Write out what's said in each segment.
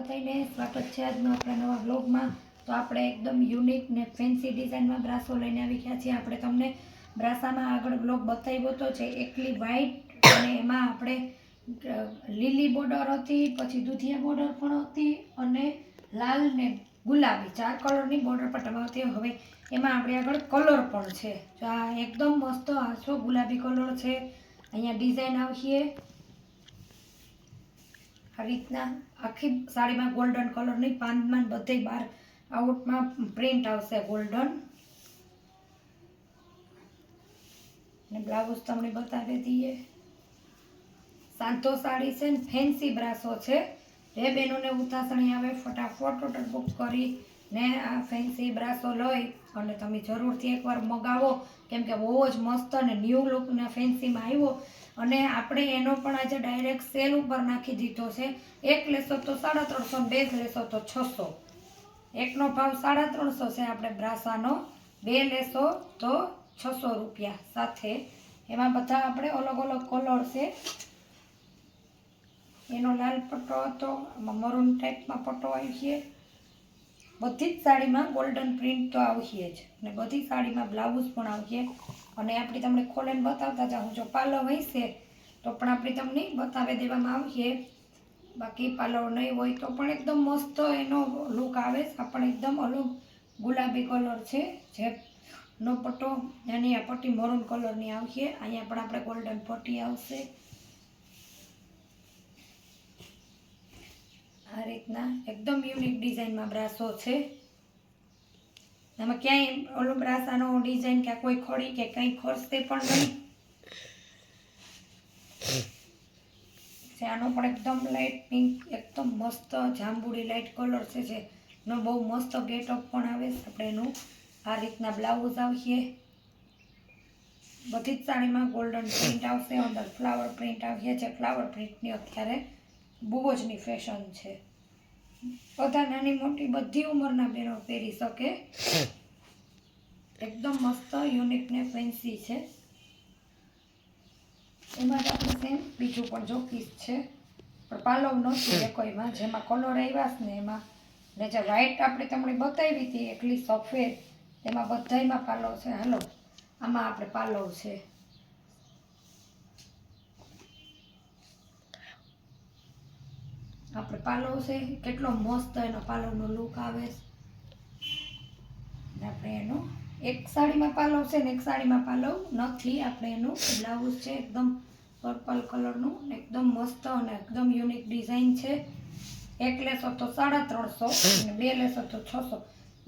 બધાને સ્વાગત છે આજનો આપણા નવા બ્લોગમાં તો આપણે એકદમ યુનિક ને ફેન્સી ડિઝાઇનમાં બ્રાસો લઈને આવી ગયા છીએ. આપણે તમને બ્રાસામાં આગળ બ્લોગ બતાવ્યો તો છે એકલી વ્હાઈટ અને એમાં આપણે લીલી બોર્ડર હતી, પછી દૂધિયા બોર્ડર પણ હતી અને લાલ ને ગુલાબી. ચાર કલરની બોર્ડર પણ હતી હવે એમાં આપણે આગળ કલર પણ છે. આ એકદમ મસ્ત આછો ગુલાબી કલર છે. અહીંયા ડિઝાઇન આવશે. રીતના આખી સાડીમાં ગોલ્ડન કલરની પાનમાં બધે બાર આઉટમાં પ્રિન્ટ આવશે ગોલ્ડન અને બ્લાઉઝ તમને બતાવી દઈએ. સાંતો સાડી છે ને ફેન્સી બ્રાસો છે. જે બહેનોને ઉતાસણી આવે, ફટાફટ ઓર્ડર બુક કરી ને આ ફેન્સી બ્રાસો લઈ અને તમે જરૂરથી એકવાર મગાવો. કેમ કે બહુ જ મસ્ત અને ન્યૂ લુકના ફેન્સીમાં આવ્યો. અને આપણે એનો પણ આજે ડાયરેક્ટ સેલ ઉપર નાખી દીધો છે. એક લેશો તો સાડા ત્રણસો બે લેશો તો છસો. એકનો ભાવ સાડા ત્રણસો છે, આપણે બ્રાસાનો બે લેશો તો છસો રૂપિયા સાથે. એમાં બધા આપણે અલગ અલગ કલર છે. એનો લાલ પટ્ટો હતો મરૂન ટાઈપમાં પટ્ટો આવી છે. બધી જ સાડીમાં ગોલ્ડન પ્રિન્ટ તો આવશે જ. અને બધી સાડીમાં બ્લાઉઝ પણ આવશે. અને આપણી તમને ખોલીને બતાવતા જાઉં જો પાલવ હશે, તો પણ આપણે તમને બતાવી દેવામાં આવશે. બાકી પાલવ નહીં હોય તો પણ એકદમ મસ્ત એનો લુક આવે છે. પણ એકદમ અલગ ગુલાબી કલર છે. જે નો પટ્ટો, એની આ પટ્ટી મરૂન કલરની આવશે. અહીંયા પણ આપણે ગોલ્ડન પટ્ટી આવશે. આ રીતના એકદમ યુનિક ડિઝાઇનમાં બ્રાસો છે. આમાં ક્યાંય ઓલો બ્રાસાનો ડિઝાઇન કે કોઈ ખોડી કે કંઈ ખોરશે પણ નહીં. છે આનો પણ એકદમ લાઇટ પિંક એકદમ મસ્ત જાંબુડી લાઇટ કલર છે જે નો બહુ મસ્ત ગેટઅપ પણ આવે છે. આપણે એનું આ રીતના બ્લાઉઝ આવશે બધી જ સાડીમાં ગોલ્ડન પ્રિન્ટ આવશે, અંદર ફ્લાવર પ્રિન્ટ આવશે જે ફ્લાવર પ્રિન્ટની અત્યારે બહુ જ ની ફેશન છે. બધા નાની મોટી બધી ઉંમરના બહેનો પહેરી શકે. એકદમ મસ્ત યુનિક ને ફેન્સી છે. એમાં જ આપણે સેમ બીજું પણ જો પીસ છે. પણ પાલવ નહોતું એ કોઈમાં જેમાં કલર આવ્યા ને એમાં. ને જે વ્હાઈટ આપણે તમને બતાવી હતી એકલી સફેદ એમાં બધાયમાં પાલવ છે. હાલો, આમાં આપણે પાલવ છે. આપણે પાલવ છે, કેટલો મસ્ત એનો પાલવનો લુક આવે છે. આપણે એનો એક સાડીમાં પાલવ છે ને એક સાડીમાં પાલવ નથી, આપણે એનું બ્લાઉઝ છે એકદમ પર્પલ કલરનું એકદમ મસ્ત અને એકદમ યુનિક ડિઝાઇન છે. એક લેશો તો સાડા ત્રણસો અને બે લેશો તો છસો.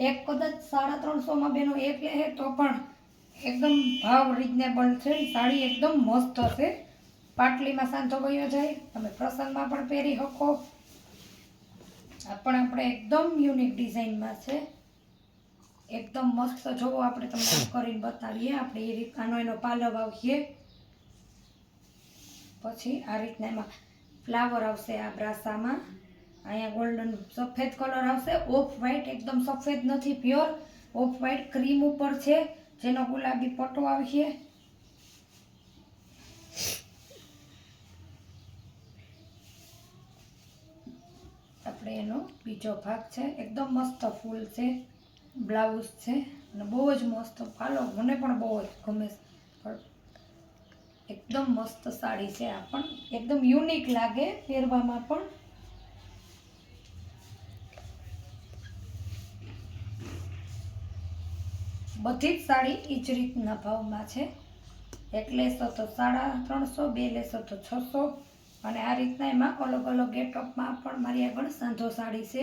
એક કદાચ સાડા ત્રણસોમાં બેનો એક લે તો પણ એકદમ ભાવ રિઝનેબલ છે. સાડી એકદમ મસ્ત છે. પાટલીમાં સાંધો ગયો જાય, તમે પ્રસંગમાં પણ પહેરી શકો. પણ આપણે એકદમ યુનિક ડિઝાઇનમાં છે. એકદમ મસ્ત. જોવો આપણે તમને કરીને બતાવીએ. આપણે એ રીત એનો પાલવ આવીએ પછી આ રીતના એમાં ફ્લાવર આવશે આ બ્રાસામાં. અહીંયા ગોલ્ડન સફેદ કલર આવશે. ઓફ વ્હાઇટ એકદમ સફેદ નથી પ્યોર ઓફ વ્હાઇટ ક્રીમ ઉપર છે. જેનો ગુલાબી પટ્ટો આવશે. આપણે એનો બીજો ભાગ છે. એકદમ મસ્ત ફૂલ છે, બ્લાઉઝ છે અને બહુ જ મસ્ત પાલો મને પણ બહુ જ ગમે એકદમ મસ્ત સાડી છે આ પણ. એકદમ યુનિક લાગે પહેરવામાં પણ. બધી જ સાડી એ જ રીતના ભાવમાં છે. એક લેશો તો સાડા ત્રણસો, બે લેશો તો છસો. અને આ રીતના એમાં અલગ અલગ ગેટઅપમાં પણ મારી આગળ સાંધો સાડી છે.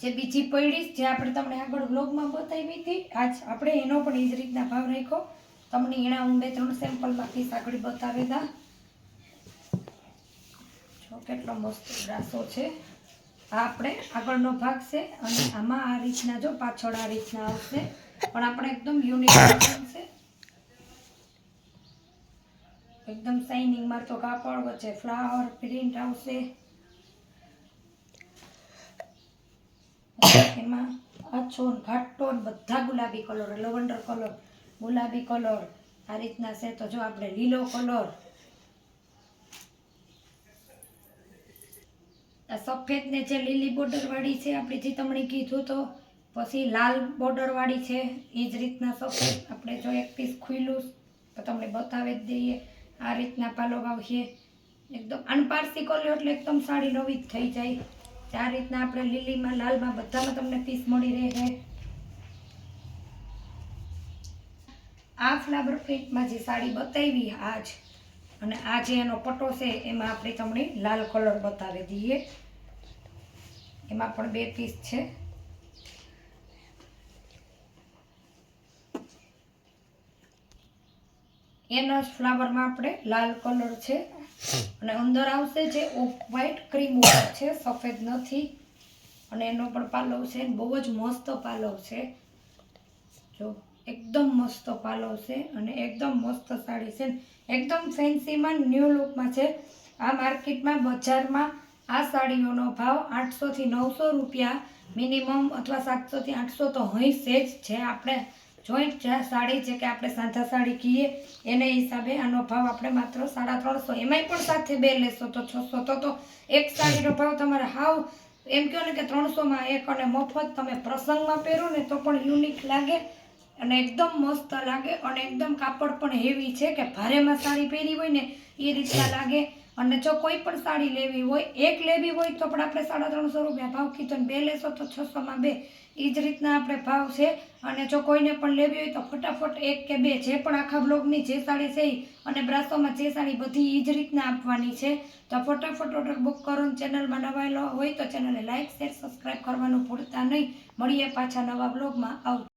જે બીજી પૈડી જે આપણે તમને આગળ બ્લોગમાં બતાવી હતી, આજ આપણે એનો પણ એ જ રીતના ભાવ રાખ્યો. તમને એના હું બે ત્રણ સેમ્પલમાંથી સાંકળી બતાવેલા જો કેટલો મસ્ત ગ્રાસો છે. આ આપણે આગળનો ભાગ છે, અને આમાં આ રીતના જો પાછળ આ રીતના આવશે. પણ આપણે એકદમ યુનિક છે. એકદમ શાઇનિંગ મારતો કાપડ વચ્ચે ફ્લાવર પ્રિન્ટ આવશે. એમાં આછો ઘાટો બધા ગુલાબી કલર લવંડર કલર ગુલાબી કલર આ રીતના છે તો જો આપણે લીલો કલર સફેદ ને જે લીલી બોર્ડર વાળી છે, આપણી ચિતમણી કીધું તો, પછી લાલ બોર્ડર વાળી છે, એ જ રીતના સફેદ. આપણે જો એક પીસ ખુલ્લું, તો તમને બતાવી જ દઈએ. આ રીતના પાલો વાવીએ એકદમ અનપારસી કોલ્યો એટલે એકદમ સાડી નવી જ થઈ જાય. આ રીતના આપણે લીલીમાં, લાલમાં બધામાં તમને પીસ મળી રહે આ ફ્લાવર પ્રિન્ટમાં જે સાડી બતાવી આજ, અને આ જે એનો પટો છે, એમાં આપણે તમને લાલ કલર બતાવી દઈએ. એમાં પણ બે પીસ છે. એના ફ્લાવરમાં આપણે લાલ કલર છે. અને અંદર આવશે જે ઓફ વ્હાઈટ ક્રીમ ઉપર છે, સફેદ નથી. અને એનો પણ પાલવ છે, બહુ જ મસ્ત પાલવ છે. જો, એકદમ મસ્ત પાલવ છે અને એકદમ મસ્ત સાડી છે. એકદમ ફેન્સીમાં ન્યૂ લુકમાં છે. આ માર્કેટમાં બજારમાં આ સાડીઓનો ભાવ આઠસોથી નવસો રૂપિયા મિનિમમ અથવા સાતસોથી આઠસો તો હશે જ છે. આપણે જોઈન્ટ સાડી છે કે આપણે સાંધા સાડી કહીએ, એને હિસાબે આનો ભાવ આપણે માત્ર સાડા ત્રણસો એમાંય પણ સાથે બે લેશો તો છસો. તો તો એક સાડીનો ભાવ તમારે હાવ, એમ કહો ને કે ત્રણસોમાં એક અને મફત તમે પ્રસંગમાં પહેરો ને તો પણ યુનિક લાગે અને એકદમ મસ્ત લાગે અને એકદમ કાપડ પણ હેવી છે કે ભારેમાં સાડી પહેરી હોય ને એ રીતના લાગે. અને જો કોઈ પણ સાડી લેવી હોય, એક લેવી હોય તો પણ આપણે સાડા ત્રણસો રૂપિયા ભાવ કીધો બે લેશો તો છસોમાં બે. એ જ રીતના આપણે ભાવ છે. અને જો કોઈને પણ લેવી હોય તો ફટાફટ એક કે બે, જે પણ આખા બ્લોગની જે સાડી છે અને બ્રાસોમાં જે સાડી બધી એ જ રીતના આપવાની છે. તો ફટાફટ ઓર્ડર બુક કરો ને ચેનલમાં નવાયેલો હોય તો ચેનલને લાઇક શેર સબસ્ક્રાઈબ કરવાનું ભૂલતા નહીં. મળીએ પાછા નવા બ્લોગમાં આવ